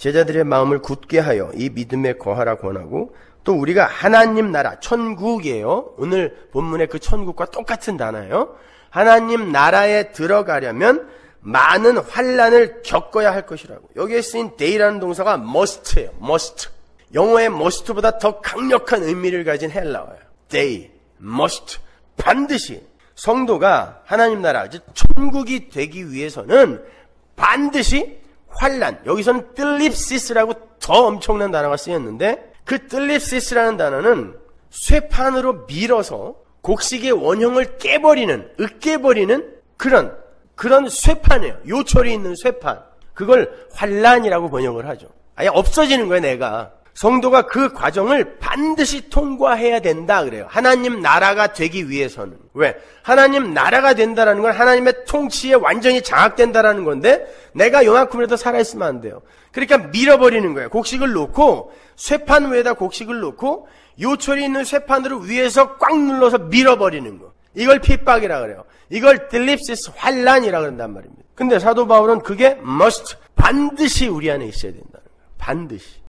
제자들의 마음을 굳게 하여 이 믿음에 거하라 권하고 또 우리가 하나님 나라 천국이에요. 오늘 본문의 그 천국과 똑같은 단어예요. 하나님 나라에 들어가려면 많은 환란을 겪어야 할 것이라고. 여기에 쓰인 day라는 동사가 must예요. must. 영어의 must보다 더 강력한 의미를 가진 헬라어예요. day, must. 반드시 성도가 하나님 나라, 즉 천국이 되기 위해서는 반드시 환란. 여기서는 뜰립시스라고 더 엄청난 단어가 쓰였는데 그 뜰립시스라는 단어는 쇠판으로 밀어서 곡식의 원형을 깨버리는, 으깨버리는 그런 그런 쇠판이에요. 요철이 있는 쇠판. 그걸 환란이라고 번역을 하죠. 아예 없어지는 거예요, 내가. 성도가 그 과정을 반드시 통과해야 된다 그래요. 하나님 나라가 되기 위해서는. 왜? 하나님 나라가 된다라는 건 하나님의 통치에 완전히 장악된다라는 건데 내가 요만큼이라도 살아있으면 안 돼요. 그러니까 밀어버리는 거예요. 곡식을 놓고 쇠판 위에다 곡식을 놓고 요철이 있는 쇠판으로 위에서 꽉 눌러서 밀어버리는 거. 이걸 핍박이라 그래요. 이걸 딜립시스 환란이라 그런단 말입니다. 근데 사도 바울은 그게 must 반드시 우리 안에 있어야 된다는 거예요. 반드시.